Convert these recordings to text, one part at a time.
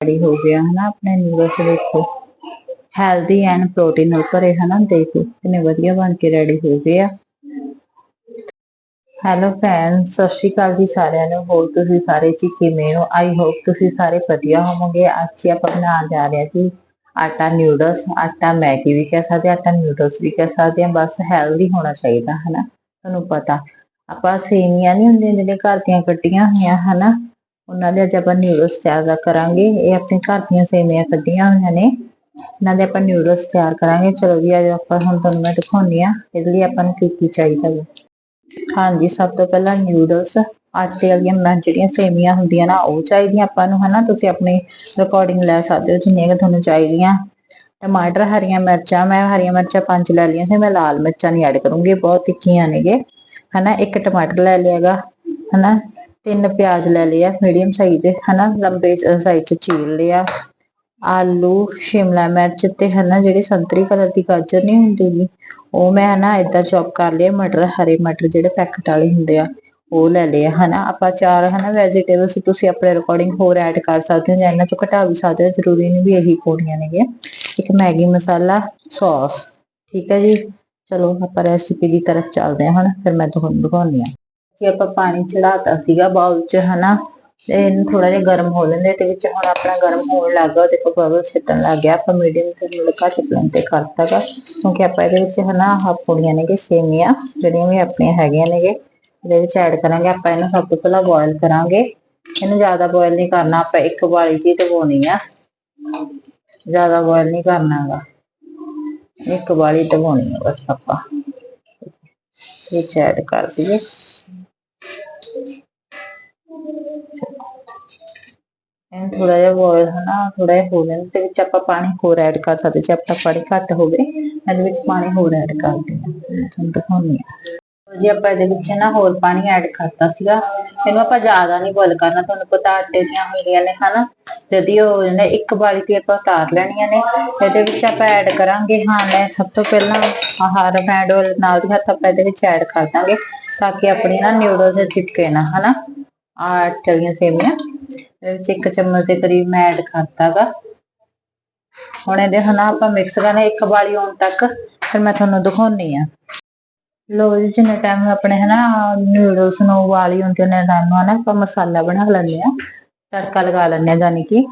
Ready ਹੋ ਗਿਆ ਹਨਾ ਆਪਣੇ ਨੂਡਲਸ ਦੇਖੋ। ਹੈਲਦੀ ਐਂਡ ਪ੍ਰੋਟੀਨ ਨਾਲ ਭਰੇ ਹਨਾ ਦੇਖੋ ਕਿੰਨੇ ਵਧੀਆ ਬਣ ਕੇ ਰੈਡੀ ਹੋ ਗਏ ਆ। ਹੈਲੋ ਫਰੈਂਡਸ ਸਤਿ ਸ਼੍ਰੀ ਅਕਾਲ ਜੀ ਸਾਰਿਆਂ ਨੂੰ ਹੋਰ ਤੁਸੀਂ ਸਾਰੇ ਜੀ ਕਿਵੇਂ ਹੋ? ਆਈ ਹੋਪ ਤੁਸੀਂ ਸਾਰੇ ਵਧੀਆ ਹੋਵੋਗੇ। ਅੱਜ ਆਪਾਂ ਬਣਾਉਣ ਜਾ ਰਹੇ ਹਾਂ ਜੀ ਆਟਾ ਨੂਡਲਸ ਆਟਾ ਮੈਗੀ ਵੀ ਕਹਿ ਸਕਦੇ ਹਾਂ, ਆਟਾ ਨੂਡਲਸ ਵੀ ਕਹਿ ਸਕਦੇ ਹਾਂ ਬਸ ਹੈਲਦੀ ਹੋਣਾ ਚਾਹੀਦਾ ਹਨਾ ਤੁਹਾਨੂੰ ਪਤਾ। ਆਪਾਂ ਸੇਮੀਆਂ ਨਹੀਂ ਹੁੰਦੀਆਂ ਜਿਹੜੀਆਂ ਘਰ ਦੀਆਂ ਕੱਟੀਆਂ ਹੋਈਆਂ ਹਨਾ। ਉਹਨਾਂ ਦੇ ਅੱਜ ਆਪਾਂ ਨਿਊਡਲਸ ਤਿਆਰ ਕਰਾਂਗੇ। ਇਹ ਆਪਣੇ ਘਰ ਦੀਆਂ ਸੇਮੀਆਂ ਕੱਢੀਆਂ ਹੋਈਆਂ ਨੇ। ਇਹਨਾਂ ਦੇ ਆਪਾਂ ਨਿਊਡਲਸ ਤਿਆਰ ਕਰਾਂਗੇ। ਚਲੋ ਜੀ, ਅੱਜ ਆਪਾਂ ਹੁਣ ਤੁਹਾਨੂੰ ਮੈਂ ਦਿਖਾਉਣੀ ਆ ਇਹਦੇ ਲਈ ਆਪਾਂ ਨੂੰ ਕੀ ਕੀ ਚਾਹੀਦਾ ਹੈ ਹਾਂਜੀ, ਸਭ ਤੋਂ ਪਹਿਲਾਂ ਨਿਊਡਲਸ ਆਟੇ ਵਾਲੀਆਂ ਮੈਂ, ਜਿਹੜੀਆਂ ਸੇਮੀਆਂ ਹੁੰਦੀਆਂ ਨਾ, ਉਹ ਚਾਹੀਦੀਆਂ ਆਪਾਂ ਨੂੰ, ਹਨਾ? ਤੁਸੀਂ ਆਪਣੀ ਰਿਕਾਰਡਿੰਗ ਲੈ ਸਕਦੇ ਹੋ, ਜਿੰਨੀਆਂ ਕਿ ਤੁਹਾਨੂੰ ਚਾਹੀਦੀਆਂ। ਟਮਾਟਰ, ਹਰੀਆਂ ਮਿਰਚਾਂ, ਮੈਂ ਹਰੀਆਂ ਮਿਰਚਾਂ ਪੰਜ ਲੈ ਲਈਆਂ ਸੀ, ਮੈਂ ਲਾਲ ਮਿਰਚਾਂ ਨਹੀਂ ਐਡ ਕਰੂੰਗੀ ਬਹੁਤ ਤਿੱਖੀਆਂ ਨੇਗੇ। ਹਨਾ, ਇੱਕ ਟਮਾਟਰ ਲੈ ਲਿਆਗਾ, ਹਨਾ? ਤਿੰਨ ਪਿਆਜ਼ ਲੈ ਲਿਆ ਮੀਡੀਅਮ ਸਾਈਜ਼ ਦੇ, ਹਨਾ, ਲੰਬੇ ਸਾਈਜ਼ ਚ ਚੀਰ ਲਿਆ ਆਲੂ, ਸ਼ਿਮਲਾ ਮਿਰਚ ਤੇ ਹਨਾ, ਜਿਹੜੀ ਸੰਤਰੀ ਕਲਰ ਦੀ ਗਾਜਰ ਨਹੀਂ ਹੁੰਦੀ ਗੀ, ਉਹ ਮੈਂ ਹਨਾ ਏਦਾਂ ਚੌਪ ਕਰ ਲਿਆ, ਮਟਰ, ਹਰੇ ਮਟਰ ਜਿਹੜੇ ਪੈਕਟ ਵਾਲੇ ਹੁੰਦੇ ਆ, ਉਹ ਲੈ ਲਿਆ ਹਨਾ, ਆਪਾਂ ਚਾਰ ਹਨਾ ਵੈਜੀਟੇਬਲਸ ਤੁਸੀਂ ਆਪਣੇ ਅਕੋਰਡਿੰਗ ਹੋਰ ਐਡ ਕਰ ਸਕਦੇ ਹੋ ਜਾਂ ਇਹਨਾਂ ਚੋਂ ਘਟਾ ਵੀ ਸਕਦੇ ਹੋ, ਜ਼ਰੂਰੀ ਨਹੀਂ ਵੀ ਇਹੀ ਪਾਉਣੀਆਂ ਨੇਗੇ ਇੱਕ ਮੈਗੀ ਮਸਾਲਾ ਸੌਸ ਠੀਕ ਹੈ ਜੀ, ਚਲੋ ਆਪਾਂ ਰੈਸਿਪੀ ਦੀ ਤਰਫ ਚੱਲਦੇ ਹਾਂ ਹੁਣ ਫਿਰ ਮੈਂ ਤੁਹਾਨੂੰ ਦਿਖਾਉਂਦੀ ਹਾਂ। ਕਿ ਆਪਾਂ ਪਾਣੀ ਚੜਾਤਾ ਸੀਗਾ ਬਾਉਲ 'ਚ, ਹਨਾ? ਤੇ ਇਹਨੂੰ ਥੋੜਾ ਜਿਹਾ ਗਰਮ ਹੋ ਲੈਂਦੇ ਤੇ ਵਿੱਚ ਹੁਣ ਆਪਣਾ ਗਰਮ ਹੋਣ ਲੱਗਾ ਦੇਖੋ ਬਬਲ ਛੱਡਣ ਲੱਗ ਗਿਆ, ਆਪਾਂ ਮੀਡੀਅਮ ਤੇ ਮਤਲਬ ਘੱਟ ਫਲੇਮ ਤੇ ਕਰਤਾਗਾ ਕਿਉਂਕਿ ਆਪਾਂ ਇਹਦੇ ਵਿੱਚ, ਹਨਾ, ਆਹ ਪੂੜੀਆਂ ਨੇਗੇ, ਸੇਮੀਆਂ, ਜਿਹੜੀਆਂ ਵੀ ਆਪਣੀਆਂ ਹੈਗੀਆਂ ਨੇਗੇ, ਇਹਦੇ ਵਿੱਚ ਐਡ ਕਰਾਂਗੇ, ਆਪਾਂ ਇਹਨੂੰ ਸਭ ਤੋਂ ਪਹਿਲਾਂ ਬੋਇਲ ਕਰਾਂਗੇ। ਇਹਨੂੰ ਜ਼ਿਆਦਾ ਬੋਇਲ ਨਹੀਂ ਕਰਨਾ, ਆਪਾਂ ਇੱਕ ਵਾਲੀ ਜੀ ਦਬਾਉਣੀ ਆ। ਜ਼ਿਆਦਾ ਬੋਇਲ ਨਹੀਂ ਕਰਨਾਗਾ ਇੱਕ ਵਾਲੀ ਦਬਾਉਣੀ ਆ ਬਸ ਆਪਾਂ। ਵਿੱਚ ਐਡ ਕਰ ਦਈਏ। ਐਂ ਥੋੜਾ ਜਿਹਾ ਬੋਇਲ ਹਨਾ ਥੋੜਾ ਜਿਹਾ ਹੋ ਲੈਣ ਤੇ ਵਿੱਚ ਆਪਾਂ ਪਾਣੀ ਹੋਰ ਐਡ ਕਰ ਸਕਦੇ, ਜੇ ਆਪਣਾ ਪਾਣੀ ਘੱਟ ਹੋਵੇ, ਇਹਦੇ ਵਿੱਚ ਪਾਣੀ ਹੋਰ ਐਡ ਕਰ ਦਿੰਦੇ ਹਾਂ ਤੁਹਾਨੂੰ ਦਿਖਾਉਂਦੀ ਹਾਂ। ਜੀ, ਆਪਾਂ ਇਹਦੇ ਵਿੱਚ ਨਾ ਹੋਰ ਪਾਣੀ ਐਡ ਕਰਤਾ ਸੀਗਾ। ਇਹਨੂੰ ਆਪਾਂ ਜ਼ਿਆਦਾ ਨਹੀਂ ਬੋਇਲ ਕਰਨਾ, ਤੁਹਾਨੂੰ ਪਤਾ ਆਟੇ ਦੀਆਂ ਹੁੰਦੀਆਂ ਨੇ ਹਨਾ। ਜਦੀ ਉਹ ਨੇ ਇੱਕ ਵਾਰੀ ਤੇ ਆਪਾਂ ਉਤਾਰ ਲੈਣੀਆਂ ਨੇ। ਇਹਦੇ ਵਿੱਚ ਆਪਾਂ ਐਡ ਕਰਾਂਗੇ, ਹਾਂ, ਮੈਂ ਸਭ ਤੋਂ ਪਹਿਲਾਂ ਆਹ ਰਿਫਾਈਂਡ ਨਾਲ ਦੀ ਹੱਥ ਆਪਾਂ ਇਹਦੇ ਵਿੱਚ ਐਡ ਕਰ ਦਾਂਗੇ। ਤਾਂ ਕਿ ਆਪਣੀ ਨਾ ਨਿਊਡਲਸ ਚਿਪਕੇ ਨਾ, ਹਨਾ? ਆਟੇ ਦੀਆਂ ਸੇਮੀਆਂ ਇਹਦੇ ਵਿੱਚ ਇੱਕ ਚਮਚ ਦੇ ਕਰੀਬ ਮੈਂ ਐਡ ਕਰਤਾਗਾ ਹੁਣ ਇਹਦੇ ਹਨਾ ਆਪਾਂ ਮਿਕਸ ਕਰਨਾ, ਇੱਕ ਵਾਲੀ ਆਉਣ ਤੱਕ, ਫਿਰ ਮੈਂ ਤੁਹਾਨੂੰ ਦਿਖਾਉਣੀ ਆ। ਲੋ ਜੀ, ਜਿੰਨੇ ਟਾਈਮ ਆਪਣੇ ਹਨਾ ਨਿਊਡਲਸ ਨੂੰ ਉਬਾਲੀ ਹੁੰਦੀ ਨੇ ਟਾਈਮ ਨੂੰ ਹਨਾ ਆਪਾਂ ਮਸਾਲਾ ਬਣਾ ਲੈਂਦੇ ਆ। ਤੜਕਾ ਲਗਾ ਲੈਂਦੇ ਆ ਜਾਨੀ ਕਿ।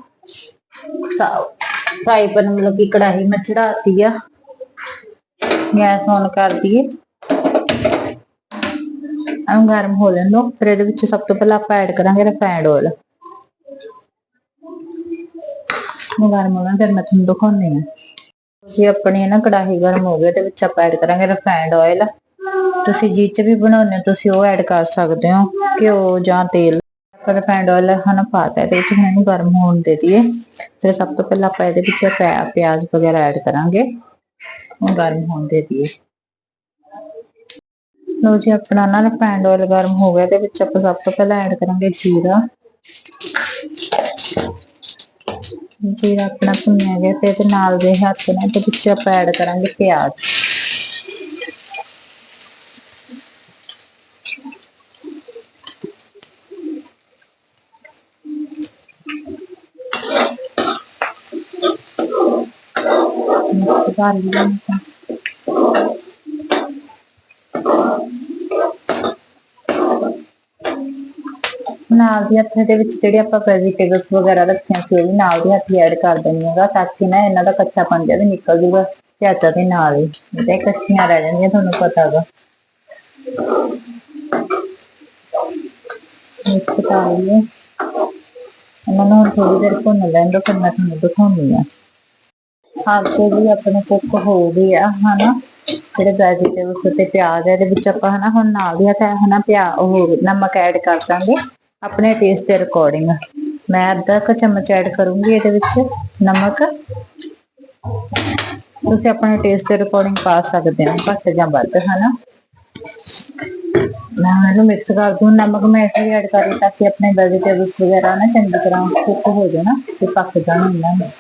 ਫਰਾਈ ਪੈਨ ਮਤਲਬ ਕਿ ਕੜਾਹੀ ਮੈਂ ਚੜਾਤੀ ਆ। ਗੈਸ ਔਨ ਕਰ ਦਈਏ ਆ ਗਰਮ ਹੋ ਲੈਣ ਦੋ, ਫਿਰ ਇਹਦੇ ਵਿੱਚ ਸਭ ਤੋਂ ਪਹਿਲਾਂ ਆਪਾਂ ਐਡ ਕਰਾਂਗੇ ਰਿਫਾਈਂਡ ਆਇਲ ਨੂੰ ਗਰਮ ਹੋ ਫਿਰ ਮੈਂ ਤੁਹਾਨੂੰ ਦਿਖਾਉਂਦੀ ਹਾਂ। ਜੇ ਆਪਣੀ ਨਾ ਕੜਾਹੀ ਗਰਮ ਹੋ ਗਈ ਤੇ ਵਿੱਚ ਆਪਾਂ ਐਡ ਕਰਾਂਗੇ ਰਿਫਾਈਂਡ ਆਇਲ ਤੁਸੀਂ ਜਿਹ ਚ ਵੀ ਬਣਾਉਣੇ ਹੋ, ਤੁਸੀਂ ਉਹ ਐਡ ਕਰ ਸਕਦੇ ਹੋ, ਘਿਓ ਜਾਂ ਤੇਲ। ਆਪਾਂ ਰਿਫਾਈਂਡ ਆਇਲ ਹਨਾ ਪਾਤਾ, ਇਹਦੇ ਵਿੱਚ ਮੈਨੂੰ ਗਰਮ ਹੋਣ ਦੇ ਦਈਏ। ਫਿਰ ਸਭ ਤੋਂ ਪਹਿਲਾਂ ਆਪਾਂ ਇਹਦੇ ਵਿੱਚ ਪਿਆਜ਼ ਵਗੈਰਾ ਐਡ ਕਰਾਂਗੇ, ਉਹ ਗਰਮ ਹੋਣ ਦੇ ਦਈਏ। ਲੋ ਜੀ, ਆਪਣਾ ਨਾ ਰਿਫਾਈਂਡ ਆਇਲ ਗਰਮ ਹੋ ਗਿਆ ਤੇ ਵਿੱਚ ਆਪਾਂ ਸਭ ਤੋਂ ਪਹਿਲਾਂ ਐਡ ਕਰਾਂਗੇ ਜੀਰਾ। ਜੀਰਾ ਆਪਣਾ ਭੁੰਨਿਆ ਗਿਆ, ਤੇ ਇਹਦੇ ਨਾਲ ਦੇ ਹੱਥ ਨਾਲ ਤੇ ਵਿੱਚ ਆਪਾਂ ਐਡ ਕਰਾਂਗੇ ਪਿਆਜ਼। ਕਰ ਲਿਆ ਨਾਲ ਦੀ ਹੱਥ ਦੇ ਵਿੱਚ ਜਿਹੜੇ ਆਪਾਂ ਵੈਜੀਟੇਬਲਸ ਵਗੈਰਾ ਰੱਖੀਆਂ ਸੀ, ਉਹ ਵੀ ਨਾਲ ਦੀ ਹੱਥ ਐਡ ਕਰ ਦੇਣੀ ਤਾਂ ਕਿ ਨਾ ਇਹਨਾਂ ਦਾ ਕੱਚਾਪਣ ਜਿਹਾ ਨਿਕਲ ਜੂਗਾ ਪਿਆਜ਼ਾਂ ਦੇ ਨਾਲ ਹੀ। ਤੇ ਕੱਚੀਆਂ ਰਹਿ ਜਾਂਦੀਆਂ, ਤੁਹਾਨੂੰ ਪਤਾ ਹੈਗਾ ਮਿਕਸ ਕਰ ਲਈਏ ਇਹਨਾਂ ਨੂੰ ਥੋੜੀ ਦੇਰ ਭੁੰਨ ਲੈਣ ਦੋ ਫਿਰ ਮੈਂ ਤੁਹਾਨੂੰ ਦਿਖਾਉਂਦੀ ਆ ਆਟੇ ਵੀ ਆਪਣੇ ਕੁੱਕ ਹੋ ਗਏ ਆ, ਹਨਾ? ਜਿਹੜੇ ਵੈਜੀਟੇਬਲਸ ਤੇ ਪਿਆਜ਼ ਹੈ ਇਹਦੇ ਵਿੱਚ ਆਪਾਂ ਹਨਾ, ਹੁਣ ਨਾਲ ਦੀ ਹੱਥ, ਹਨਾ, ਪਿਆ, ਉਹ ਨਮਕ ਐਡ ਕਰ ਦਾਂਗੇ। ਆਪਣੇ ਟੇਸਟ ਦੇ ਅਕੋਰਡਿੰਗ ਮੈਂ ਅੱਧਾ ਕੁ ਚਮਚ ਐਡ ਕਰੂੰਗੀ ਇਹਦੇ ਵਿੱਚ ਨਮਕ। ਤੁਸੀਂ ਆਪਣੇ ਟੇਸਟ ਦੇ ਅਕੋਰਡਿੰਗ ਪਾ ਸਕਦੇ ਹੋ, ਘੱਟ ਜਾਂ ਵੱਧ, ਹਨਾ? ਮੈਂ ਇਹਨੂੰ ਮਿਕਸ ਕਰ ਦੂੰ, ਨਮਕ ਮੈਂ ਇਸ ਲਈ ਐਡ ਕਰ ਤਾਂ ਕਿ ਆਪਣੇ ਵੈਜੀਟੇਬਲਸ ਵਗੈਰਾ ਨਾ ਚੰਗੀ ਤਰ੍ਹਾਂ ਕੁੱਕ ਹੋ ਜਾਣ ਤੇ ਪੱਕ ਜਾਣ ਇਹਨਾਂ ਨੂੰ।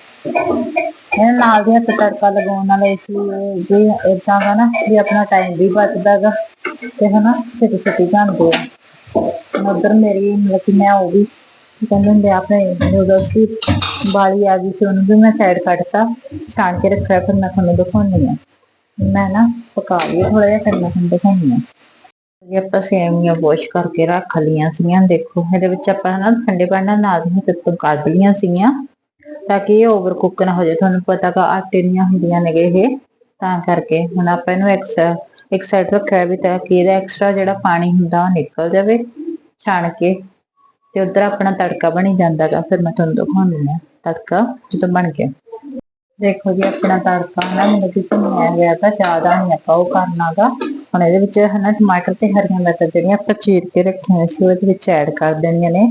ਇਹ ਨਾਲ ਦੀ ਹੱਥ ਤੜਕਾ ਲਗਾਉਣ ਨਾਲ ਇਸ ਲਈ ਵੀ ਇਦਾਂ ਦਾ ਨਾ ਵੀ ਆਪਣਾ ਟਾਈਮ ਵੀ ਬਚਦਾ ਤੇ ਹਨਾ ਛੇਤੀ ਛੇਤੀ ਬਣਦੇ ਆ। ਉਧਰ ਮੇਰੀ, ਮਤਲਬ ਕਿ ਮੈਂ ਉਹ ਵੀ ਕਹਿੰਦੇ ਹੁੰਦੇ ਆ ਆਪਣੇ ਨੂਡਲਸ ਵੀ ਬਾਲੀ ਆ ਗਈ ਸੀ, ਉਹਨੂੰ ਵੀ ਮੈਂ ਸਾਈਡ ਕੱਢਤਾ, ਛਾਣ ਕੇ ਰੱਖਿਆ, ਫਿਰ ਮੈਂ ਤੁਹਾਨੂੰ ਦਿਖਾਉਣੀ ਆ ਮੈਂ ਨਾ ਪਕਾ ਲਈ ਥੋੜਾ ਜਿਹਾ, ਫਿਰ ਮੈਂ ਤੁਹਾਨੂੰ ਦਿਖਾਉਣੀ ਆ ਇਹ ਆਪਾਂ ਸੇਮੀਆਂ ਵਾਸ਼ ਕਰਕੇ ਰੱਖ ਲਈਆਂ ਸੀਗੀਆਂ, ਦੇਖੋ, ਇਹਦੇ ਵਿੱਚ ਆਪਾਂ ਨਾ ਠੰਡੇ ਪਾਣੀ ਨਾਲ ਨਾਲ ਹੀ ਤੋਂ ਕੱਢ ਲਈਆਂ ਸੀਗੀਆਂ, ਤਾਂ ਕਿ ਇਹ ਓਵਰ ਕੁੱਕ ਨਾ ਹੋ ਜਾਏ। ਤੁਹਾਨੂੰ ਪਤਾ ਕਿ ਆਟੇ ਦੀਆਂ ਹੁੰਦੀਆਂ ਨੇਗੇ ਇਹ, ਤਾਂ ਕਰਕੇ ਹੁਣ ਆਪਾਂ ਇਹਨੂੰ ਇੱਕ ਇੱਕ ਸਾਈਡ ਰੱਖਿਆ ਵੀ ਤਾਂ ਕਿ ਇਹਦਾ ਐਕਸਟਰਾ ਜਿਹੜਾ ਪਾਣੀ ਹੁੰਦਾ ਉਹ ਨਿਕਲ ਜਾਵੇ, ਛਾਣ ਕੇ ਤੇ ਉਧਰ ਆਪਣਾ ਤੜਕਾ ਬਣੀ ਜਾਂਦਾਗਾ, ਫਿਰ ਮੈਂ ਤੁਹਾਨੂੰ ਦਿਖਾਉਂਦੀ ਹਾਂ ਤੜਕਾ ਜਦੋਂ ਬਣ ਗਿਆ। ਦੇਖੋ ਜੀ ਆਪਣਾ ਤੜਕਾ ਨਾ ਮੈਨੂੰ ਕਿ ਭੁੰਨਿਆ ਗਿਆ ਤਾਂ ਜ਼ਿਆਦਾ ਨਹੀਂ ਆਪਾਂ ਉਹ ਕਰਨਾਗਾ। ਹੁਣ ਇਹਦੇ ਵਿੱਚ ਹਨਾ ਟਮਾਟਰ ਤੇ ਹਰੀਆਂ ਮਿਰਚਾਂ ਜਿਹੜੀਆਂ ਆਪਾਂ ਚੀਰ ਕੇ ਰੱਖੀਆਂ ਸੀ, ਉਹਦੇ ਵਿੱਚ ਐਡ ਕਰ ਦੇਣੀਆਂ ਨੇ।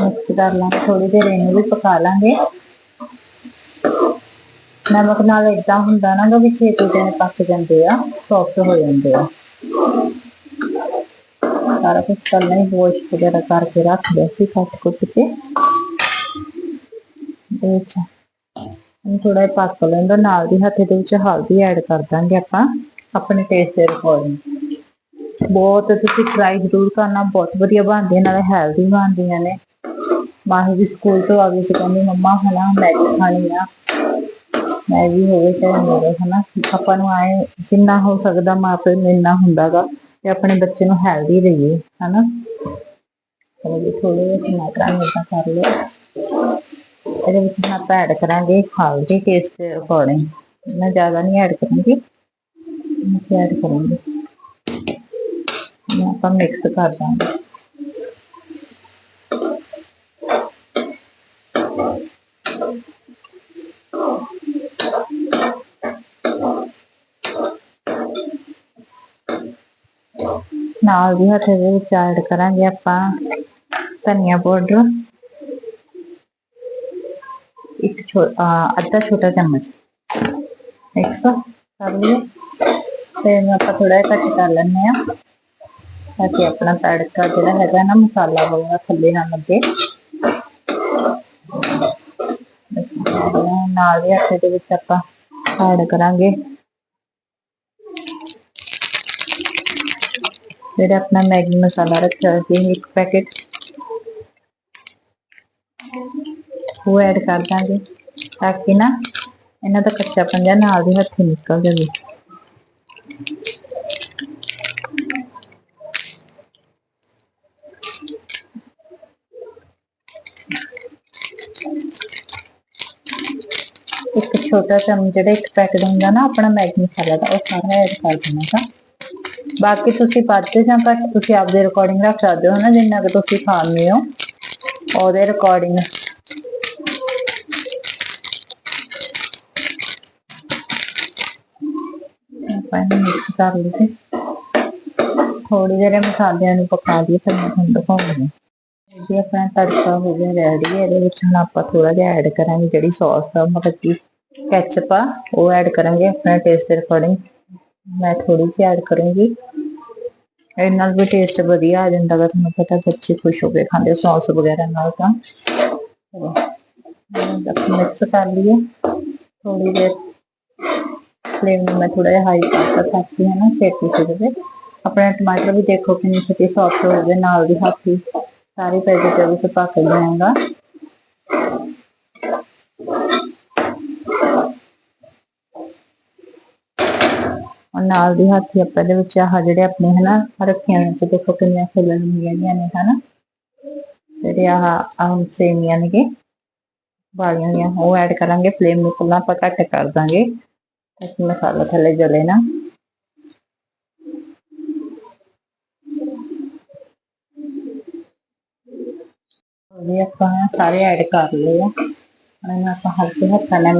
ਮਿਕਸ ਕਰ ਲਾਂਗੇ ਥੋੜੀ ਦੇਰ ਇਹਨੂੰ ਵੀ ਪਕਾ ਲਾਂਗੇ। ਨਮਕ ਨਾਲ ਇਦਾਂ ਹੁੰਦਾ ਨਾ ਕਿ ਛੇਤੀ ਦੇ ਪੱਕ ਜਾਂਦੇ ਆ ਸੌਫਟ ਹੋ ਜਾਂਦੇ ਆ। ਸਾਰਾ ਕੁਝ ਪਹਿਲਾਂ ਹੀ ਵਾਸ਼ ਵਗੈਰਾ ਕਰਕੇ ਰੱਖ ਲਿਆ ਸੀ ਕੱਟ ਕੁੱਟ ਕੇ। ਦੇ ਹੁਣ ਥੋੜਾ ਜਿਹਾ ਪੱਕ ਲੈਂਦਾ, ਨਾਲ ਦੀ ਹੱਥ ਦੇ ਵਿੱਚ ਹਲਦੀ ਐਡ ਕਰ ਦਾਂਗੇ ਆਪਾਂ, ਆਪਣੇ ਟੇਸਟ ਦੇ ਅਕੋਰਡਿੰਗ ਬਹੁਤ ਤੁਸੀਂ ਟਰਾਈ ਜ਼ਰੂਰ ਕਰਨਾ, ਬਹੁਤ ਵਧੀਆ ਬਣਦੀਆਂ ਨਾਲੇ ਹੈਲਦੀ ਬਣਦੀਆਂ ਨੇ। ਮਾਹੀ ਵੀ ਸਕੂਲ ਤੋਂ ਆ ਗਈ ਸੀ, ਕਹਿੰਦੀ ਮੰਮਾ, ਹਨਾ ਮੈਗੀ ਖਾਣੀ ਆ। ਮੈਗੀ ਹੋਵੇ ਚਾਹੇ ਮੇਰੇ, ਹਨਾ? ਆਪਾਂ ਨੂੰ ਆਏ ਜਿੰਨਾ ਹੋ ਸਕਦਾ ਮਾਪੇ ਨੂੰ ਇੰਨਾ ਹੁੰਦਾਗਾ ਤੇ ਆਪਣੇ ਬੱਚੇ ਨੂੰ ਹੈਲਦੀ ਦੇਈਏ ਹਨਾ? ਚਲੋ ਜੀ ਥੋੜੇ ਜਿਹੇ ਟਮਾਟਰ ਨੂੰ ਏਦਾਂ ਕਰ ਲਓ ਇਹਦੇ ਵਿੱਚ ਹੁਣ ਆਪਾਂ ਐਡ ਕਰਾਂਗੇ ਹਲਦੀ ਟੇਸਟ ਦੇ ਅਕੋਰਡਿੰਗ ਮੈਂ ਜ਼ਿਆਦਾ ਨਹੀਂ ਐਡ ਕਰਾਂਗੀ। ਮੈਂ ਐਡ ਕਰਾਂਗੇ। ਆਪਾਂ ਮਿਕਸ ਕਰ ਦਾਂਗੇ। ਨਾਲ ਦੀ ਹੱਥ ਦੇ ਵਿੱਚ ਐਡ ਕਰਾਂਗੇ ਆਪਾਂ, ਧਨੀਆ ਪਾਊਡਰ। ਇੱਕ ਛੋ, ਅਹ ਅੱਧਾ ਛੋਟਾ ਚਮਚ। ਮਿਕਸ ਕਰ ਲਿਓ ਤੇ ਇਹਨੂੰ ਆਪਾਂ ਥੋੜਾ ਜਿਹਾ ਘੱਟ ਕਰ ਲੈਂਦੇ ਆ ਤਾਂ ਕਿ ਆਪਣਾ ਤੜਕਾ ਜਿਹੜਾ ਹੈਗਾ ਨਾ, ਮਸਾਲਾ ਵਗੈਰਾ ਥੱਲੇ ਨਾ ਲੱਗੇ। ਨਾਲ ਦੇ ਹੱਥ ਦੇ ਵਿੱਚ ਆਪਾਂ ਐਡ ਕਰਾਂਗੇ। ਜਿਹੜਾ ਆਪਣਾ ਮੈਗੀ ਮਸਾਲਾ ਰੱਖਿਆ ਹੋਇਆ ਸੀ, ਇੱਕ ਪੈਕੇਟ ਉਹ ਐਡ ਕਰ ਦਾਂਗੇ, ਤਾਂ ਕਿ ਨਾ ਇਹਨਾਂ ਦਾ ਕੱਚਾ ਪੰਜਾ ਨਾਲ ਦੇ ਹੱਥੀ ਨਿਕਲ ਜਾਵੇ। ਇੱਕ ਛੋਟਾ ਚਮਚ ਜਿਹੜਾ ਇੱਕ ਪੈਕਟ ਹੁੰਦਾ ਨਾ ਆਪਣਾ ਮੈਗੀ ਮਸਾਲਾ ਦਾ, ਉਹ ਸਾਰਾ ਐਡ ਕਰ ਦੇਣਾ ਤਾਂ। ਬਾਕੀ ਤੁਸੀਂ ਵੱਧ ਜਾਂ ਘੱਟ, ਤੁਸੀਂ ਆਪਦੇ ਰਿਕਾਰਡਿੰਗ ਰੱਖ ਸਕਦੇ ਹੋ ਨਾ, ਜਿੰਨਾ ਕਿ ਤੁਸੀਂ ਖਾਂਦੇ ਹੋ, ਉਹਦੇ ਰਿਕਾਰਡਿੰਗ ਆਪਾਂ ਮਿਕਸ ਕਰ ਲਈਏ। ਥੋੜੀ ਦੇਰ ਮਸਾਲਿਆਂ ਨੂੰ ਪਕਾ ਲਈਏ ਫਿਰ ਮੈਂ ਤੁਹਾਨੂੰ ਦਿਖਾਉਂਦੀ ਜੀ ਆਪਣਾ ਤੜਕਾ ਹੋ ਗਿਆ ਰੈਡੀ ਇਹਦੇ ਵਿੱਚ ਹੁਣ ਆਪਾਂ ਥੋੜਾ ਜਿਹਾ ਐਡ ਕਰਾਂਗੇ ਜਿਹੜੀ ਸੌਸ ਆ, ਮਤਲਬ ਕਿ ਕੈਚਅਪ ਆ, ਉਹ ਐਡ ਕਰਾਂਗੇ, ਆਪਣੇ ਟੇਸਟ ਦੇ ਅਕੋਰਡਿੰਗ ਮੈਂ ਥੋੜੀ ਜਿਹੀ ਐਡ ਕਰੂੰਗੀ। ਇਹ ਨਾਲ ਵੀ ਟੇਸਟ ਵਧੀਆ ਆ ਜਾਂਦਾ ਵਾ ਤੁਹਾਨੂੰ ਪਤਾ ਬੱਚੇ ਖੁਸ਼ ਹੋ ਕੇ ਖਾਂਦੇ ਸੌਸ ਵਗੈਰਾ ਨਾਲ ਤਾਂ। ਮਿਕਸ ਕਰ ਲਈਏ। ਥੋੜੀ ਦੇਰ ਫਲੇਮ ਨੂੰ ਮੈਂ ਥੋੜਾ ਜਿਹਾ ਹਾਈ ਕਰ ਸਕਦੀ ਹਾਂ ਨਾ, ਛੇਤੀ ਛੇਤੀ ਆਪਣੇ ਟਮਾਟਰ ਵੀ ਦੇਖੋ ਕਿੰਨੀ ਛੇਤੀ ਸੌਫਟ ਹੋ ਗਏ, ਨਾਲ ਦੀ ਹੱਥੀ ਸਾਰੇ ਵੈਜੀਟੇਬਲਸ ਪੱਕ ਜਾਏਗਾ ਨਾਲ ਦੀ ਹੱਥੀ ਆਪਾਂ ਦੇ ਵਿੱਚ ਆਹ ਜਿਹੜੇ ਆਪਣੇ ਹਨਾ ਰੱਖੀਆਂ ਨੇ ਦੇਖੋ ਕਿੰਨੀਆਂ ਫੁੱਲਣ ਗਈਆਂ ਨੇ ਹਨਾ। ਜਿਹੜੇ ਆਹ ਆਹ ਸੇਮੀਆਂ ਨੇਗੇ ਵਾਲੀਆਂ ਹੋਈਆਂ, ਉਹ ਐਡ ਕਰਾਂਗੇ ਫਲੇਮ ਨੂੰ ਪਹਿਲਾਂ ਆਪਾਂ ਘੱਟ ਕਰ ਦਾਂਗੇ, ਤਾਂ ਕਿ ਮਸਾਲਾ ਥੱਲੇ ਜਲੇ ਨਾ। ਇਹ ਆਪਾਂ ਸਾਰੇ ਐਡ ਕਰ ਲਏ ਆ। ਹੁਣ ਇਹਨੂੰ ਆਪਾਂ ਹਲਕੇ ਹੱਥਾਂ ਨਾਲ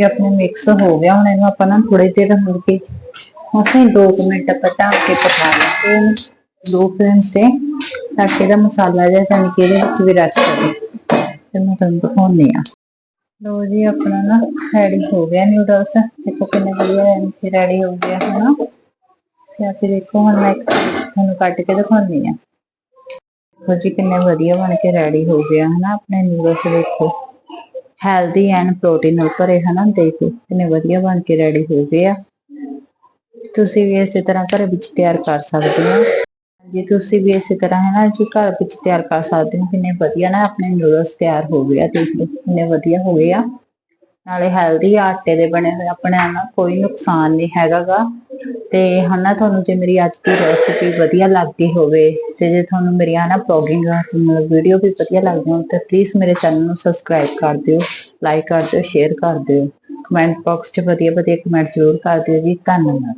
ਮਿਕਸ ਆਪਣੇ ਮਿਕਸ ਹੋ ਗਿਆ, ਹੁਣ ਇਹਨੂੰ ਆਪਾਂ ਨਾ ਥੋੜੇ ਦੇਰ ਹੋਰ ਕੇ ਅਸੀਂ 2 ਮਿੰਟ ਆਪਾਂ ਕੇ ਪਕਾ ਲਾਂਗੇ ਇਹਨੂੰ ਲੋ ਫਲੇਮ ਤਾਂ ਕਿ ਇਹਦਾ ਮਸਾਲਾ ਜਿਹਾ ਜਾਨੀ ਕਿ ਇਹਦੇ ਵਿੱਚ ਵੀ ਰਚ ਜਾਵੇ ਤੇ ਮੈਂ ਤੁਹਾਨੂੰ ਦਿਖਾਉਂਦੀ ਆ ਲੋ ਜੀ, ਆਪਣਾ ਨਾ ਰੈਡੀ ਹੋ ਗਿਆ ਨਿਊਡਲਸ ਦੇਖੋ ਕਿੰਨੇ ਵਧੀਆ ਰੈਡੀ ਹੋ ਗਿਆ ਹੈ ਨਾ ਤੇ ਫਿਰ ਦੇਖੋ, ਹੁਣ ਮੈਂ ਤੁਹਾਨੂੰ ਕੱਟ ਕੇ ਦਿਖਾਉਂਦੀ ਆ ਦੇਖੋ ਜੀ, ਕਿੰਨੇ ਵਧੀਆ ਬਣ ਕੇ ਰੈਡੀ ਹੋ ਗਿਆ ਹਨਾ ਆਪਣੇ ਨਿਊਡਲਸ ਦੇਖੋ। ਹੈਲਦੀ ਐਂਡ ਪ੍ਰੋਟੀਨ ਨਾਲ ਭਰੇ ਹਨਾ, ਦੇਖੋ ਕਿੰਨੇ ਵਧੀਆ ਬਣ ਕੇ ਰੈਡੀ ਹੋ ਗਏ ਆ। ਤੁਸੀਂ ਵੀ ਇਸੇ ਤਰ੍ਹਾਂ ਘਰ ਵਿੱਚ ਤਿਆਰ ਕਰ ਸਕਦੇ ਹੋ। ਜੀ ਤੁਸੀਂ ਵੀ ਇਸੇ ਤਰ੍ਹਾਂ ਹੈ ਨਾ ਜੀ ਘਰ ਵਿੱਚ ਤਿਆਰ ਕਰ ਸਕਦੇ ਹੋ, ਕਿੰਨੇ ਵਧੀਆ ਨਾ ਆਪਣੇ ਨੂਡਲਸ ਤਿਆਰ ਹੋ ਗਏ ਆ, ਦੇਖ ਲਓ, ਕਿੰਨੇ ਵਧੀਆ ਹੋ ਗਏ ਆ। ਨਾਲੇ ਹੈਲਦੀ ਆਟੇ ਦੇ ਬਣੇ ਹੋਏ ਆਪਣੇ ਨਾਲ ਕੋਈ ਨੁਕਸਾਨ ਨਹੀਂ ਹੈਗਾਗਾ। ਤੇ ਹਨਾ, ਤੁਹਾਨੂੰ ਜੇ ਮੇਰੀ ਅੱਜ ਦੀ ਰੈਸਿਪੀ ਵਧੀਆ ਲੱਗਦੀ ਹੋਵੇ, ਤੇ ਜੇ ਤੁਹਾਨੂੰ ਮੇਰੀ ਨਾ ਬਲੌਗਿੰਗ ਮਤਲਬ ਵੀਡੀਓ ਵੀ ਵਧੀਆ ਲੱਗਦੀ ਹੋਵੇ ਤਾਂ ਪਲੀਜ਼ ਮੇਰੇ ਚੈਨਲ ਨੂੰ ਸਬਸਕ੍ਰਾਈਬ ਕਰ ਦਿਓ ਲਾਈਕ ਕਰ ਦਿਓ ਸ਼ੇਅਰ ਕਰ ਦਿਓ। ਕਮੈਂਟ ਬਾਕਸ 'ਚ ਵਧੀਆ ਵਧੀਆ ਕਮੈਂਟ ਜ਼ਰੂਰ ਕਰ ਦਿਓ ਜੀ। ਧੰਨਵਾਦ।